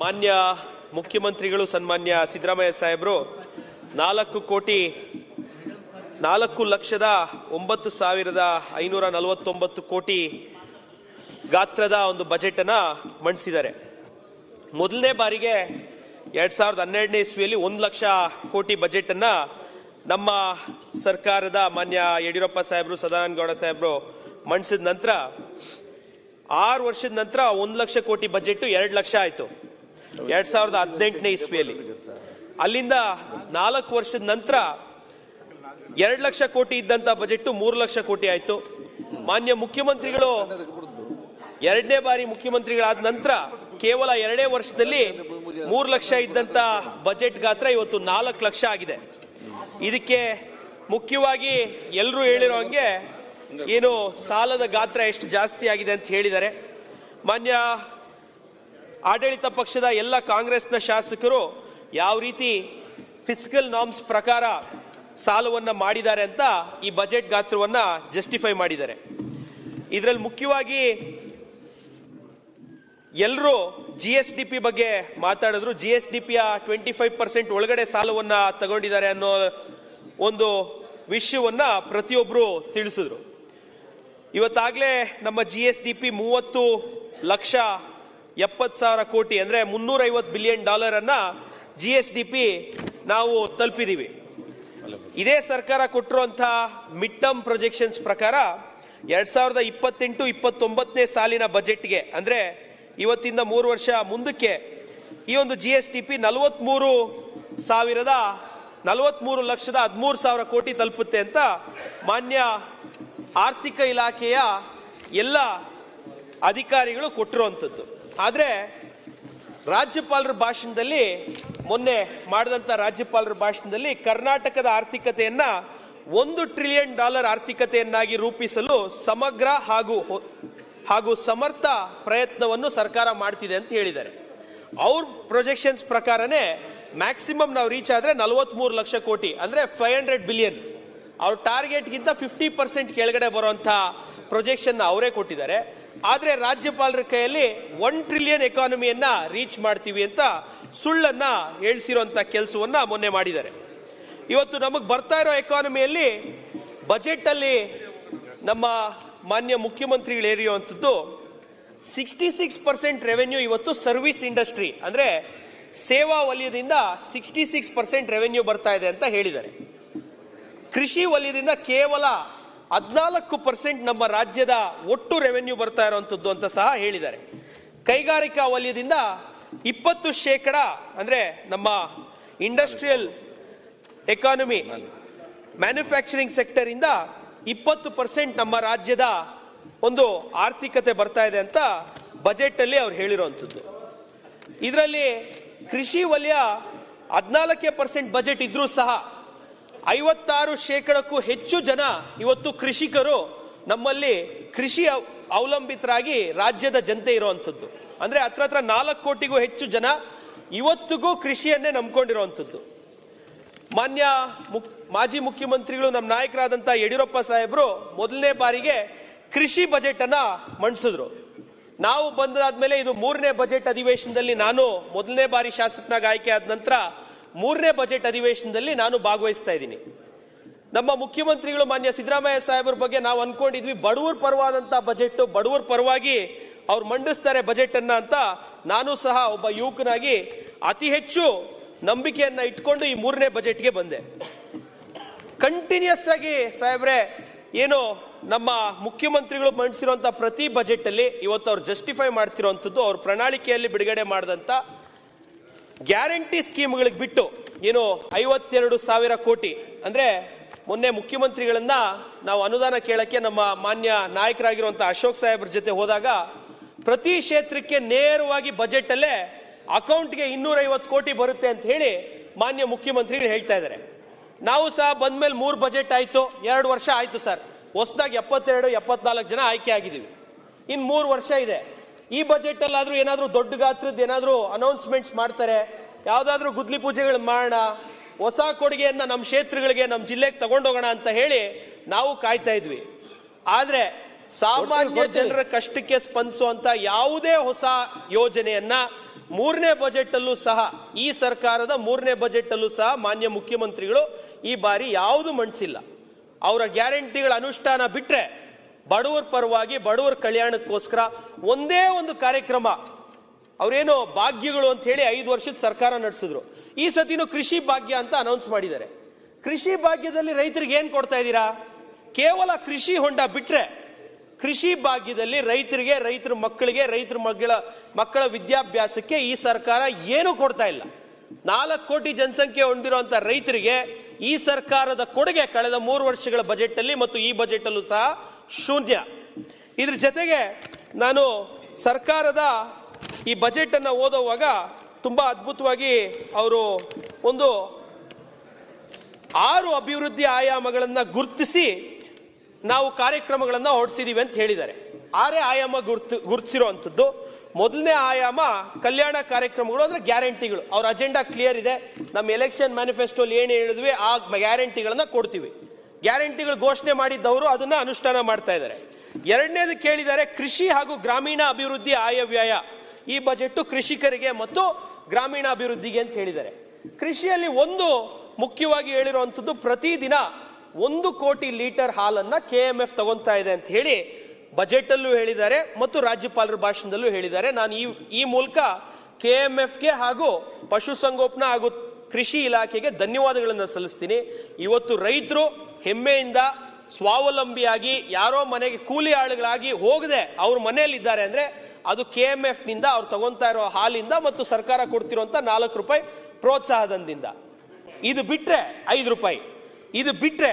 ಮಾನ್ಯ ಮುಖ್ಯಮಂತ್ರಿಗಳು ಸನ್ಮಾನ್ಯ ಸಿದ್ದರಾಮಯ್ಯ ಸಾಹೇಬರು, ನಾಲ್ಕು ಕೋಟಿ, ನಾಲ್ಕು ಲಕ್ಷದ ಒಂಬತ್ತು ಸಾವಿರದ ಐನೂರ ನಲವತ್ತೊಂಬತ್ತು ಕೋಟಿ ಗಾತ್ರದ ಒಂದು ಬಜೆಟ್ ಅನ್ನ ಮಂಡಿಸಿದ್ದಾರೆ. ಮೊದಲನೇ ಬಾರಿಗೆ ಎರಡ್ ಸಾವಿರದ ಹನ್ನೆರಡನೇ ಇಸ್ವಿಯಲ್ಲಿ ಒಂದು ಲಕ್ಷ ಕೋಟಿ ಬಜೆಟ್ ಅನ್ನ ನಮ್ಮ ಸರ್ಕಾರದ ಮಾನ್ಯ ಯಡಿಯೂರಪ್ಪ ಸಾಹೇಬರು, ಸದಾನಂದ ಗೌಡ ಸಾಹೇಬರು ಮಂಡಿಸಿದ ನಂತರ, ಆರು ವರ್ಷದ ನಂತರ ಒಂದು ಲಕ್ಷ ಕೋಟಿ ಬಜೆಟ್ ಎರಡು ಲಕ್ಷ ಆಯ್ತು. ಎರಡ್ ಸಾವಿರದ ಹದಿನೆಂಟನೇ ಇಸ್ವಿಯಲ್ಲಿ. ಅಲ್ಲಿಂದ ನಾಲ್ಕು ವರ್ಷದ ನಂತರ ಎರಡು ಲಕ್ಷ ಕೋಟಿ ಇದ್ದಂತ ಬಜೆಟ್ ಮೂರು ಲಕ್ಷ ಕೋಟಿ ಆಯ್ತು. ಮಾನ್ಯ ಮುಖ್ಯಮಂತ್ರಿಗಳು ಎರಡನೇ ಬಾರಿ ಮುಖ್ಯಮಂತ್ರಿಗಳಾದ ನಂತರ ಕೇವಲ ಎರಡೇ ವರ್ಷದಲ್ಲಿ ಮೂರು ಲಕ್ಷ ಇದ್ದಂತ ಬಜೆಟ್ ಗಾತ್ರ ಇವತ್ತು ನಾಲ್ಕು ಲಕ್ಷ ಆಗಿದೆ. ಇದಕ್ಕೆ ಮುಖ್ಯವಾಗಿ ಎಲ್ಲರೂ ಹೇಳಿರೋ ಹಂಗೆ ಏನು ಸಾಲದ ಗಾತ್ರ ಎಷ್ಟು ಜಾಸ್ತಿ ಆಗಿದೆ ಅಂತ ಹೇಳಿದ್ದಾರೆ ಮಾನ್ಯ ಆಡಳಿತ ಪಕ್ಷದ ಎಲ್ಲ ಕಾಂಗ್ರೆಸ್ನ ಶಾಸಕರು ಯಾವ ರೀತಿ ಫಿಸಿಕಲ್ ನಾಮ್ಸ್ ಪ್ರಕಾರ ಸಾಲವನ್ನು ಮಾಡಿದ್ದಾರೆ ಅಂತ ಈ ಬಜೆಟ್ ಗಾತ್ರವನ್ನು ಜಸ್ಟಿಫೈ ಮಾಡಿದ್ದಾರೆ. ಇದರಲ್ಲಿ ಮುಖ್ಯವಾಗಿ ಎಲ್ಲರೂ ಜಿ ಎಸ್ ಡಿ ಪಿ ಬಗ್ಗೆ ಮಾತಾಡಿದ್ರು. ಜಿ ಎಸ್ ಡಿ ಪಿಯ ಟ್ವೆಂಟಿ ಫೈವ್ ಪರ್ಸೆಂಟ್ ಒಳಗಡೆ ಸಾಲವನ್ನ ತಗೊಂಡಿದ್ದಾರೆ ಅನ್ನೋ ಒಂದು ವಿಷಯವನ್ನ ಪ್ರತಿಯೊಬ್ಬರು ತಿಳಿಸಿದ್ರು. ಇವತ್ತಾಗಲೇ ನಮ್ಮ ಜಿ ಎಸ್ ಡಿ ಪಿ ಮೂವತ್ತು ಲಕ್ಷ ಎಪ್ಪತ್ತು ಸಾವಿರ ಕೋಟಿ ಅಂದ್ರೆ ಮುನ್ನೂರೈವತ್ತು ಬಿಲಿಯನ್ ಡಾಲರನ್ನು ಜಿ ಎಸ್ ಡಿ ಪಿ ನಾವು ತಲುಪಿದ್ದೀವಿ ಇದೇ ಸರ್ಕಾರ ಕೊಟ್ಟಿರುವಂತಹ ಮಿಡ್ ಟರ್ಮ್ ಪ್ರೊಜೆಕ್ಷನ್ಸ್ ಪ್ರಕಾರ ಎರಡು ಸಾವಿರದ ಇಪ್ಪತ್ತೆಂಟು, ಇಪ್ಪತ್ತೊಂಬತ್ತನೇ ಸಾಲಿನ ಬಜೆಟ್ಗೆ ಅಂದ್ರೆ ಇವತ್ತಿಂದ ಮೂರು ವರ್ಷ ಮುಂದಕ್ಕೆ ಈ ಒಂದು ಜಿ ಎಸ್ ಟಿ ಪಿ ನಲವತ್ಮೂರು ಸಾವಿರದ ನಲವತ್ತ್ಮೂರು ಲಕ್ಷದ ಹದಿಮೂರು ಸಾವಿರ ಕೋಟಿ ತಲುಪುತ್ತೆ ಅಂತ ಮಾನ್ಯ ಆರ್ಥಿಕ ಇಲಾಖೆಯ ಎಲ್ಲ ಅಧಿಕಾರಿಗಳು ಕೊಟ್ಟಿರುವಂಥದ್ದು. ಆದ್ರೆ ರಾಜ್ಯಪಾಲರ ಭಾಷಣದಲ್ಲಿ ಮೊನ್ನೆ ಮಾಡಿದಂತ ರಾಜ್ಯಪಾಲರ ಭಾಷಣದಲ್ಲಿ ಕರ್ನಾಟಕದ ಆರ್ಥಿಕತೆಯನ್ನ ಒಂದು ಟ್ರಿಲಿಯನ್ ಡಾಲರ್ ಆರ್ಥಿಕತೆಯನ್ನಾಗಿ ರೂಪಿಸಲು ಸಮಗ್ರ ಹಾಗೂ ಹಾಗೂ ಸಮರ್ಥ ಪ್ರಯತ್ನವನ್ನು ಸರ್ಕಾರ ಮಾಡ್ತಿದೆ ಅಂತ ಹೇಳಿದ್ದಾರೆ. ಅವ್ರ ಪ್ರೊಜೆಕ್ಷನ್ಸ್ ಪ್ರಕಾರನೇ ಮ್ಯಾಕ್ಸಿಮಮ್ ನಾವು ರೀಚ್ ಆದ್ರೆ ನಲವತ್ಮೂರು ಲಕ್ಷ ಕೋಟಿ, ಅಂದ್ರೆ ಫೈವ್ ಹಂಡ್ರೆಡ್ ಬಿಲಿಯನ್ ಅವ್ರ ಟಾರ್ಗೆಟ್ಗಿಂತ ಫಿಫ್ಟಿ ಪರ್ಸೆಂಟ್ ಕೆಳಗಡೆ ಬರುವಂಥ ಪ್ರೊಜೆಕ್ಷನ್ ಅವರೇ ಕೊಟ್ಟಿದ್ದಾರೆ. ಆದ್ರೆ ರಾಜ್ಯಪಾಲರ ಕೈಯಲ್ಲಿ ಒನ್ ಟ್ರಿಲಿಯನ್ ಎಕಾನಮಿಯನ್ನ ರೀಚ್ ಮಾಡ್ತೀವಿ ಅಂತ ಸುಳ್ಳನ್ನ ಹೇಳ್ಸಿರುವಂತ ಕೆಲಸವನ್ನ ಮೊನ್ನೆ ಮಾಡಿದ್ದಾರೆ. ಇವತ್ತು ನಮಗೆ ಬರ್ತಾ ಇರೋ ಎಕಾನಮಿಯಲ್ಲಿ ಬಜೆಟ್ ಅಲ್ಲಿ ನಮ್ಮ ಮಾನ್ಯ ಮುಖ್ಯಮಂತ್ರಿಗಳು ಏರಿಯುವಂಥದ್ದು ಸಿಕ್ಸ್ಟಿ ಸಿಕ್ಸ್ ಪರ್ಸೆಂಟ್ ರೆವೆನ್ಯೂ ಇವತ್ತು ಸರ್ವಿಸ್ ಇಂಡಸ್ಟ್ರಿ ಅಂದ್ರೆ ಸೇವಾ ವಲಯದಿಂದ ಸಿಕ್ಸ್ಟಿ ಸಿಕ್ಸ್ ಪರ್ಸೆಂಟ್ ರೆವೆನ್ಯೂ ಬರ್ತಾ ಇದೆ ಅಂತ ಹೇಳಿದ್ದಾರೆ. ಕೃಷಿ ವಲಯದಿಂದ ಕೇವಲ ಹದಿನಾಲ್ಕು ಪರ್ಸೆಂಟ್ ನಮ್ಮ ರಾಜ್ಯದ ಒಟ್ಟು ರೆವೆನ್ಯೂ ಬರ್ತಾ ಇರುವಂತದ್ದು ಅಂತ ಸಹ ಹೇಳಿದ್ದಾರೆ. ಕೈಗಾರಿಕಾ ವಲಯದಿಂದ ಇಪ್ಪತ್ತು ಶೇಕಡ ಅಂದ್ರೆ ನಮ್ಮ ಇಂಡಸ್ಟ್ರಿಯಲ್ ಎಕಾನಮಿ ಮ್ಯಾನುಫ್ಯಾಕ್ಚರಿಂಗ್ ಸೆಕ್ಟರ್ ಇಂದ ಇಪ್ಪತ್ತು ಪರ್ಸೆಂಟ್ ನಮ್ಮ ರಾಜ್ಯದ ಒಂದು ಆರ್ಥಿಕತೆ ಬರ್ತಾ ಇದೆ ಅಂತ ಬಜೆಟ್ ಅಲ್ಲಿ ಅವ್ರು ಹೇಳಿರುವಂತದ್ದು. ಇದರಲ್ಲಿ ಕೃಷಿ ವಲಯ ಹದಿನಾಲ್ಕೇ ಪರ್ಸೆಂಟ್ ಬಜೆಟ್ ಇದ್ರೂ ಸಹ ಐವತ್ತಾರು ಶೇಕಡಕ್ಕೂ ಹೆಚ್ಚು ಜನ ಇವತ್ತು ಕೃಷಿಕರು ನಮ್ಮಲ್ಲಿ ಕೃಷಿ ಅವ್- ಅವಲಂಬಿತರಾಗಿ ರಾಜ್ಯದ ಜನತೆ ಇರುವಂಥದ್ದು. ಅಂದ್ರೆ ಹತ್ರ ಹತ್ರ ನಾಲ್ಕು ಕೋಟಿಗೂ ಹೆಚ್ಚು ಜನ ಇವತ್ತಿಗೂ ಕೃಷಿಯನ್ನೇ ನಂಬ್ಕೊಂಡಿರುವಂಥದ್ದು. ಮಾನ್ಯ ಮುಕ್- ಮಾಜಿ ಮುಖ್ಯಮಂತ್ರಿಗಳು ನಮ್ಮ ನಾಯಕರಾದಂಥ ಯಡಿಯೂರಪ್ಪ ಸಾಹೇಬರು ಮೊದಲನೇ ಬಾರಿಗೆ ಕೃಷಿ ಬಜೆಟ್ ಅನ್ನ ಮಂಡಿಸಿದ್ರು. ನಾವು ಬಂದಾದ್ಮೇಲೆ ಇದು ಮೂರನೇ ಬಜೆಟ್ ಅಧಿವೇಶನದಲ್ಲಿ ನಾನು ಮೊದಲನೇ ಬಾರಿ ಶಾಸಕನಾಗಿ ಆಯ್ಕೆ ಆದ ನಂತರ ಮೂರನೇ ಬಜೆಟ್ ಅಧಿವೇಶನದಲ್ಲಿ ನಾನು ಭಾಗವಹಿಸ್ತಾ ಇದ್ದೀನಿ. ನಮ್ಮ ಮುಖ್ಯಮಂತ್ರಿಗಳು ಮಾನ್ಯ ಸಿದ್ದರಾಮಯ್ಯ ಸಾಹೇಬರ ಬಗ್ಗೆ ನಾವು ಅನ್ಕೊಂಡಿದ್ವಿ, ಬಡವರ ಪರವಾದಂತ ಬಜೆಟ್ ಬಡವರ ಪರವಾಗಿ ಅವ್ರು ಮಂಡಿಸ್ತಾರೆ ಬಜೆಟ್ ಅನ್ನ ಅಂತ ನಾನು ಸಹ ಒಬ್ಬ ಯುವಕನಾಗಿ ಅತಿ ಹೆಚ್ಚು ನಂಬಿಕೆಯನ್ನ ಇಟ್ಕೊಂಡು ಈ ಮೂರನೇ ಬಜೆಟ್ಗೆ ಬಂದೆ. ಕಂಟಿನ್ಯೂಸ್ ಆಗಿ ಸಾಹೇಬ್ರೆ, ಏನು ನಮ್ಮ ಮುಖ್ಯಮಂತ್ರಿಗಳು ಮಂಡಿಸಿರುವಂತ ಪ್ರತಿ ಬಜೆಟ್ ಅಲ್ಲಿ ಇವತ್ತು ಅವ್ರು ಜಸ್ಟಿಫೈ ಮಾಡ್ತಿರುವಂತದ್ದು ಅವ್ರ ಪ್ರಣಾಳಿಕೆಯಲ್ಲಿ ಬಿಡುಗಡೆ ಮಾಡಿದಂತ ಗ್ಯಾರಂಟಿ ಸ್ಕೀಮ್ಗಳಿಗೆ ಬಿಟ್ಟು, ಏನು, ಐವತ್ತೆರಡು ಸಾವಿರ ಕೋಟಿ. ಅಂದ್ರೆ, ಮೊನ್ನೆ ಮುಖ್ಯಮಂತ್ರಿಗಳನ್ನ ನಾವು ಅನುದಾನ ಕೇಳಕ್ಕೆ ನಮ್ಮ ಮಾನ್ಯ ನಾಯಕರಾಗಿರುವಂತಹ ಅಶೋಕ್ ಸಾಹೇಬ್ರ ಜೊತೆ ಹೋದಾಗ, ಪ್ರತಿ ಕ್ಷೇತ್ರಕ್ಕೆ ನೇರವಾಗಿ ಬಜೆಟ್ ಅಲ್ಲೇ ಅಕೌಂಟ್ಗೆ ಇನ್ನೂರೈವತ್ತು ಕೋಟಿ ಬರುತ್ತೆ ಅಂತ ಹೇಳಿ ಮಾನ್ಯ ಮುಖ್ಯಮಂತ್ರಿಗಳು ಹೇಳ್ತಾ ಇದ್ದಾರೆ. ನಾವು ಸಹ ಬಂದ್ಮೇಲೆ ಮೂರು ಬಜೆಟ್ ಆಯ್ತು, ಎರಡು ವರ್ಷ ಆಯ್ತು ಸರ್. ಹೊಸದಾಗಿ ಎಪ್ಪತ್ತೆರಡು, ಎಪ್ಪತ್ನಾಲ್ಕು ಜನ ಆಯ್ಕೆ ಆಗಿದ್ದೀವಿ. ಇನ್ ಮೂರು ವರ್ಷ ಇದೆ. ಈ ಬಜೆಟ್ ಅಲ್ಲಾದ್ರೂ ಏನಾದ್ರೂ ದೊಡ್ಡ ಗಾತ್ರದ ಏನಾದ್ರೂ ಅನೌನ್ಸ್ಮೆಂಟ್ಸ್ ಮಾಡ್ತಾರೆ ಯಾವ್ದಾದ್ರೂ ಗುದ್ಲಿ ಪೂಜೆಗಳು ಮಾಡೋಣ ಹೊಸ ಕೊಡುಗೆಯನ್ನ ನಮ್ಮ ಕ್ಷೇತ್ರಗಳಿಗೆ ನಮ್ಮ ಜಿಲ್ಲೆಗೆ ತಗೊಂಡೋಗೋಣ ಅಂತ ಹೇಳಿ ನಾವು ಕಾಯ್ತಾ ಇದ್ವಿ ಆದ್ರೆ ಸಾಮಾನ್ಯ. ಜನರ ಕಷ್ಟಕ್ಕೆ ಸ್ಪಂದಿಸುವಂತ ಯಾವುದೇ ಹೊಸ ಯೋಜನೆಯನ್ನ ಮೂರನೇ ಬಜೆಟ್ ಅಲ್ಲೂ ಸಹ ಈ ಸರ್ಕಾರದ ಮೂರನೇ ಬಜೆಟ್ ಅಲ್ಲೂ ಸಹ ಮಾನ್ಯ ಮುಖ್ಯಮಂತ್ರಿಗಳು ಈ ಬಾರಿ ಯಾವುದು ಮಂಡಿಸಿಲ್ಲ ಅವರ ಗ್ಯಾರಂಟಿಗಳ ಅನುಷ್ಠಾನ ಬಿಟ್ರೆ ಬಡವರ ಪರವಾಗಿ, ಬಡವರ ಕಲ್ಯಾಣಕ್ಕೋಸ್ಕರ ಒಂದೇ ಒಂದು ಕಾರ್ಯಕ್ರಮ. ಅವರೇನು ಭಾಗ್ಯಗಳು ಅಂತ ಹೇಳಿ ಐದು ವರ್ಷದ ಸರ್ಕಾರ ನಡೆಸಿದ್ರು. ಈ ಸತಿನೂ ಕೃಷಿ ಭಾಗ್ಯ ಅಂತ ಅನೌನ್ಸ್ ಮಾಡಿದ್ದಾರೆ. ಕೃಷಿ ಭಾಗ್ಯದಲ್ಲಿ ರೈತರಿಗೆ ಏನು ಕೊಡ್ತಾ ಇದ್ದೀರಾ? ಕೇವಲ ಕೃಷಿ ಹೊಂಡ ಬಿಟ್ರೆ ಕೃಷಿ ಭಾಗ್ಯದಲ್ಲಿ ರೈತರಿಗೆ, ರೈತರ ಮಕ್ಕಳಿಗೆ, ರೈತರ ಮಗಳ, ಮಕ್ಕಳ ವಿದ್ಯಾಭ್ಯಾಸಕ್ಕೆ ಈ ಸರ್ಕಾರ ಏನೂ ಕೊಡ್ತಾ ಇಲ್ಲ. ನಾಲ್ಕು ಕೋಟಿ ಜನಸಂಖ್ಯೆ ಹೊಂದಿರುವಂತ ರೈತರಿಗೆ ಈ ಸರ್ಕಾರದ ಕೊಡುಗೆ ಕಳೆದ ಮೂರು ವರ್ಷಗಳ ಬಜೆಟ್ ಅಲ್ಲಿ ಮತ್ತು ಈ ಬಜೆಟ್ ಅಲ್ಲೂ ಸಹ ಶೂನ್ಯ. ಇದ್ರ ಜೊತೆಗೆ ನಾನು ಸರ್ಕಾರದ ಈ ಬಜೆಟ್ ಅನ್ನ ಓದುವಾಗ ತುಂಬಾ ಅದ್ಭುತವಾಗಿ ಅವರು ಒಂದು ಆರು ಅಭಿವೃದ್ಧಿ ಆಯಾಮಗಳನ್ನು ಗುರುತಿಸಿ ನಾವು ಕಾರ್ಯಕ್ರಮಗಳನ್ನು ಹೊರಡಿಸಿದೀವಿ ಅಂತ ಹೇಳಿದ್ದಾರೆ. ಆರೇ ಆಯಾಮ ಗುರ್ತು ಗುರುತಿಸಿರುವಂತದ್ದು ಮೊದಲನೇ ಆಯಾಮ ಕಲ್ಯಾಣ ಕಾರ್ಯಕ್ರಮಗಳು ಅಂದರೆ ಗ್ಯಾರಂಟಿಗಳು. ಅವ್ರ ಅಜೆಂಡಾ ಕ್ಲಿಯರ್ ಇದೆ. ನಮ್ಮ ಎಲೆಕ್ಷನ್ ಮ್ಯಾನಿಫೆಸ್ಟೋಲಿ ಏನು ಹೇಳಿದ್ವಿ, ಆ ಗ್ಯಾರಂಟಿಗಳನ್ನು ಕೊಡ್ತೀವಿ. ಗ್ಯಾರಂಟಿಗಳು ಘೋಷಣೆ ಮಾಡಿದ್ದವರು ಅದನ್ನ ಅನುಷ್ಠಾನ ಮಾಡ್ತಾ ಇದ್ದಾರೆ. ಎರಡನೇದು ಕೇಳಿದ್ದಾರೆ ಕೃಷಿ ಹಾಗೂ ಗ್ರಾಮೀಣ ಅಭಿವೃದ್ಧಿ ಆಯವ್ಯಯ. ಈ ಬಜೆಟ್ ಕೃಷಿಕರಿಗೆ ಮತ್ತು ಗ್ರಾಮೀಣ ಅಭಿವೃದ್ಧಿಗೆ ಅಂತ ಹೇಳಿದ್ದಾರೆ. ಕೃಷಿಯಲ್ಲಿ ಒಂದು ಮುಖ್ಯವಾಗಿ ಹೇಳಿರುವಂಥದ್ದು ಪ್ರತಿದಿನ ಒಂದು ಕೋಟಿ ಲೀಟರ್ ಹಾಲನ್ನ ಕೆ ಎಂ ಎಫ್ ತಗೊಂತಾ ಇದೆ ಅಂತ ಹೇಳಿ ಬಜೆಟ್ ಅಲ್ಲೂ ಹೇಳಿದ್ದಾರೆ ಮತ್ತು ರಾಜ್ಯಪಾಲರ ಭಾಷಣದಲ್ಲೂ ಹೇಳಿದ್ದಾರೆ. ನಾನು ಈ ಈ ಮೂಲಕ ಕೆ ಎಂ ಗೆ ಹಾಗೂ ಪಶುಸಂಗೋಪನಾ ಹಾಗೂ ಕೃಷಿ ಇಲಾಖೆಗೆ ಧನ್ಯವಾದಗಳನ್ನು ಸಲ್ಲಿಸ್ತೀನಿ. ಇವತ್ತು ರೈತರು ಹೆಮ್ಮೆಯಿಂದ ಸ್ವಾವಲಂಬಿಯಾಗಿ ಯಾರೋ ಮನೆಗೆ ಕೂಲಿ ಆಳುಗಳಾಗಿ ಹೋಗದೆ ಅವ್ರ ಮನೆಯಲ್ಲಿದ್ದಾರೆ ಅಂದ್ರೆ ಅದು ಕೆ ಎಂ ಎಫ್ನಿಂದ ಅವ್ರು ತಗೊಂತಾ ಇರೋ ಹಾಲಿಂದ ಮತ್ತು ಸರ್ಕಾರ ಕೊಡ್ತಿರುವಂತ ನಾಲ್ಕು ರೂಪಾಯಿ ಪ್ರೋತ್ಸಾಹಧನದಿಂದ ಇದು ಬಿಟ್ರೆ ಐದು ರೂಪಾಯಿ. ಇದು ಬಿಟ್ರೆ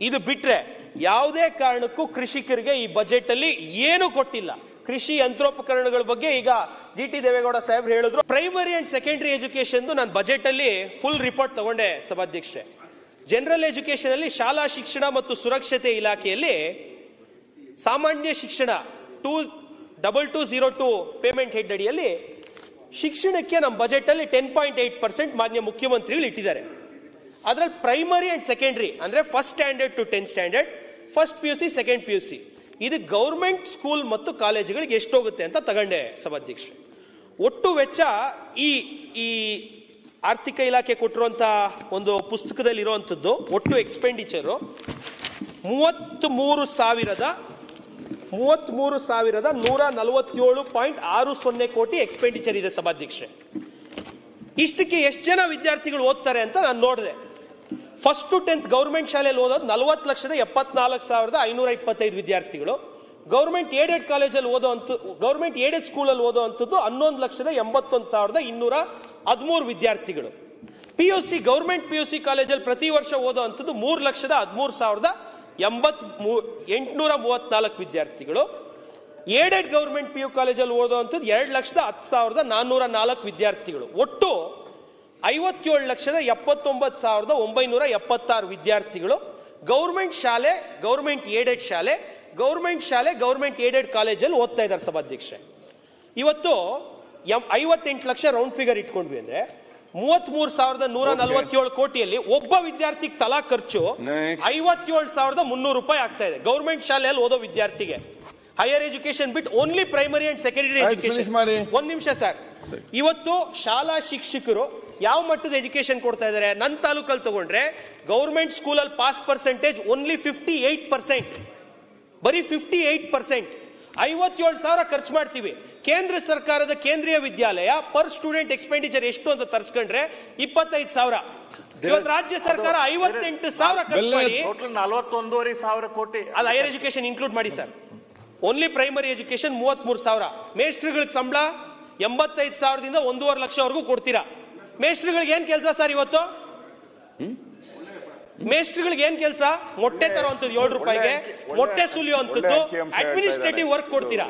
ಇದು ಬಿಟ್ರೆ ಯಾವುದೇ ಕಾರಣಕ್ಕೂ ಕೃಷಿಕರಿಗೆ ಈ ಬಜೆಟ್ ಅಲ್ಲಿ ಏನು ಕೊಟ್ಟಿಲ್ಲ. ಕೃಷಿ ಯಂತ್ರೋಪಕರಣಗಳ ಬಗ್ಗೆ ಈಗ ಜಿ ಟಿ ದೇವೇಗೌಡ ಸಾಹೇಬ್ರು ಹೇಳಿದ್ರು. ಪ್ರೈಮರಿ ಅಂಡ್ ಸೆಕೆಂಡರಿ ಎಜುಕೇಶನ್ ನಾನು ಬಜೆಟ್ ಅಲ್ಲಿ ಫುಲ್ ರಿಪೋರ್ಟ್ ತಗೊಂಡೆ ಸಭಾಧ್ಯಕ್ಷೆ ಜನರಲ್ ಎಜುಕೇಶನ್ ಅಲ್ಲಿ ಶಾಲಾ ಶಿಕ್ಷಣ ಮತ್ತು ಸುರಕ್ಷತೆ ಇಲಾಖೆಯಲ್ಲಿ ಸಾಮಾನ್ಯ ಶಿಕ್ಷಣ two double two zero two payment head ಅಡಿಯಲ್ಲಿ ಶಿಕ್ಷಣಕ್ಕೆ ನಮ್ಮ ಬಜೆಟ್ ಅಲ್ಲಿ ಟೆನ್ ಪಾಯಿಂಟ್ ಏಟ್ ಪರ್ಸೆಂಟ್ ಮಾನ್ಯ ಮುಖ್ಯಮಂತ್ರಿಗಳು ಇಟ್ಟಿದ್ದಾರೆ. ಅದ್ರಲ್ಲಿ ಪ್ರೈಮರಿ ಅಂಡ್ ಸೆಕೆಂಡರಿ ಅಂದ್ರೆ first standard to tenth standard first P U C second P U C ಇದು ಗೌರ್ಮೆಂಟ್ ಸ್ಕೂಲ್ ಮತ್ತು ಕಾಲೇಜುಗಳಿಗೆ ಎಷ್ಟೋಗುತ್ತೆ ಅಂತ ತಗೊಂಡೆ ಸಭಾಧ್ಯಕ್ಷೆ ಒಟ್ಟು ವೆಚ್ಚ ಈ ಈ ಆರ್ಥಿಕ ಇಲಾಖೆ ಕೊಟ್ಟಿರುವಂಥ ಒಂದು ಪುಸ್ತಕದಲ್ಲಿ ಇರುವಂತದ್ದು ಒಟ್ಟು ಎಕ್ಸ್ಪೆಂಡಿಚರು ಮೂವತ್ತ್ ಮೂರು ಸಾವಿರದ ಮೂವತ್ತ್ ಮೂರು ಸಾವಿರದ ನೂರ ನಲವತ್ತೇಳು ಪಾಯಿಂಟ್ ಆರು ಸೊನ್ನೆ ಕೋಟಿ ಎಕ್ಸ್ಪೆಂಡಿಚರ್ ಇದೆ ಸಭಾಧ್ಯಕ್ಷೆ ಇಷ್ಟಕ್ಕೆ ಎಷ್ಟು ಜನ ವಿದ್ಯಾರ್ಥಿಗಳು ಓದ್ತಾರೆ ಅಂತ ನಾನು ನೋಡಿದೆ. ಫಸ್ಟ್ ಟು ಟೆಂತ್ ಗೌರ್ಮೆಂಟ್ ಶಾಲೆಯಲ್ಲಿ ಓದೋದು ನಲವತ್ತು ಲಕ್ಷದ ಎಪ್ಪತ್ನಾಲ್ಕು ಸಾವಿರದ ಐನೂರ ಇಪ್ಪತ್ತೈದು ವಿದ್ಯಾರ್ಥಿಗಳು. ಗೌರ್ಮೆಂಟ್ ಏಡೆಡ್ ಕಾಲೇಜಲ್ಲಿ ಓದೋ ಅಂತ ಗೌರ್ಮೆಂಟ್ ಏಡೆಡ್ ಸ್ಕೂಲಲ್ಲಿ ಓದೋ ಅಂಥದ್ದು ಹನ್ನೊಂದು ಲಕ್ಷದ ಎಂಬತ್ತೊಂದು ಸಾವಿರದ ಇನ್ನೂರ ಹದಿಮೂರು ವಿದ್ಯಾರ್ಥಿಗಳು. P U C government P U C ಕಾಲೇಜಲ್ಲಿ ಪ್ರತಿ ವರ್ಷ ಓದೋ ಅಂಥದ್ದು ಮೂರು ಲಕ್ಷದ ಹದಿಮೂರು ಸಾವಿರದ ಎಂಬತ್ ಎಂಟುನೂರ ಮೂವತ್ನಾಲ್ಕು ವಿದ್ಯಾರ್ಥಿಗಳು. ಏಡೆಡ್ ಗೌರ್ಮೆಂಟ್ ಪಿ ಯು ಕಾಲೇಜಲ್ಲಿ ಓದೋ ಅಂಥದ್ದು ಎರಡು ಲಕ್ಷದ ಹತ್ತು ಸಾವಿರದ ನಾನ್ನೂರ ನಾಲ್ಕು ವಿದ್ಯಾರ್ಥಿಗಳು. ಒಟ್ಟು ಐವತ್ತೇಳು ಲಕ್ಷದ ಎಪ್ಪತ್ತೊಂಬತ್ತು ಸಾವಿರದ ಒಂಬೈನೂರ ಎಪ್ಪತ್ತಾರು ವಿದ್ಯಾರ್ಥಿಗಳು. ಗೌರ್ಮೆಂಟ್ ಶಾಲೆ ಗೌರ್ಮೆಂಟ್ ಏಡೆಡ್ ಶಾಲೆ ಗೌರ್ಮೆಂಟ್ ಶಾಲೆ ಗೌರ್ಮೆಂಟ್ ಏಡೆಡ್ ಕಾಲೇಜಲ್ಲಿ ಓದ್ತಾ ಇದ್ದಾರೆ ಸಭಾಧ್ಯಕ್ಷೆ ಇವತ್ತು ಎಂ ಐವತ್ತೆಂಟು ಲಕ್ಷ ರೌಂಡ್ ಫಿಗರ್ ಇಟ್ಕೊಂಡ್ವಿ ಅಂದ್ರೆ ಮೂವತ್ತ್ ಮೂರು ಸಾವಿರದ ನೂರ ನಲವತ್ತೇಳು ಕೋಟಿಯಲ್ಲಿ ಒಬ್ಬ ವಿದ್ಯಾರ್ಥಿಗೆ ತಲಾ ಖರ್ಚು. ಐವತ್ತೇಳು ಸಾವಿರದ ಮುನ್ನೂರು ರೂಪಾಯಿ ಆಗ್ತಾ ಇದೆ. ಗೌರ್ಮೆಂಟ್ ಶಾಲೆಯಲ್ಲಿ ಓದೋ ವಿದ್ಯಾರ್ಥಿಗೆ. Higher education bit only primary and secondary education ಮಾಡಿ. ಒಂದ್ ನಿಮಿಷ ಸರ್. ಇವತ್ತು ಶಾಲಾ ಶಿಕ್ಷಕರು ಯಾವ ಮಟ್ಟದ ಎಜುಕೇಶನ್ ಕೊಡ್ತಾ ಇದ್ದಾರೆ? ನನ್ನ ತಾಲೂಕಲ್ಲಿ ತಗೊಂಡ್ರೆ ಗೌರ್ಮೆಂಟ್ ಸ್ಕೂಲಲ್ಲಿ pass percentage only fifty eight percent ಬರೀ ಫಿಫ್ಟಿ ಏಟ್ ಪರ್ಸೆಂಟ್ ಐವತ್ತೇಳು ಸಾವಿರ ಖರ್ಚು ಮಾಡ್ತೀವಿ. ಕೇಂದ್ರ ಸರ್ಕಾರದ ಕೇಂದ್ರೀಯ ವಿದ್ಯಾಲಯ ಪರ್ ಸ್ಟೂಡೆಂಟ್ ಎಕ್ಸ್ಪೆಂಡಿಚರ್ ಎಷ್ಟು ಅಂತ ತರ್ಸ್ಕೊಂಡ್ರೆ ಇಪ್ಪತ್ತೈದು ಸಾವಿರ. ಇವತ್ತು ರಾಜ್ಯ ಸರ್ಕಾರ ಐವತ್ತೆಂಟು ಸಾವಿರ ಖರ್ಚು ಮಾಡಿ ನಲವತ್ತೊಂದೂವರೆ ಸಾವಿರ ಕೋಟಿ. ಅದು ಹೈಯರ್ ಎಜುಕೇಶನ್ ಇನ್ಕ್ಲೂಡ್ ಮಾಡಿ ಸರ್. ಓನ್ಲಿ ಪ್ರೈಮರಿ ಎಜುಕೇಶನ್ ಮೂವತ್ತ್ ಮೂರು ಸಾವಿರ. ಮೇಸ್ಟ್ರಿಗಳಿಗೆ ಸಂಬಳ ಎಂಬತ್ತೈದು ಸಾವಿರದಿಂದ ಒಂದೂವರೆ ಲಕ್ಷವರೆಗೂ ಕೊಡ್ತೀರಾ? ಮೇಸ್ಟ್ರಿಗಳಿಗೆ ಏನ್ ಕೆಲಸ ಸರ್ ಇವತ್ತು? ಮೇಸ್ಟ್ರಿಗಳಿಗೆ ಏನ್ ಕೆಲಸ? ಮೊಟ್ಟೆ ತರುವಂತದ್ದು ಏಳು ರೂಪಾಯಿಗೆ ಮೊಟ್ಟೆ ಸುಲಿಯುವಂತದ್ದು ಅಡ್ಮಿನಿಸ್ಟ್ರೇಟಿವ್ ವರ್ಕ್ ಕೊಡ್ತೀರಾ?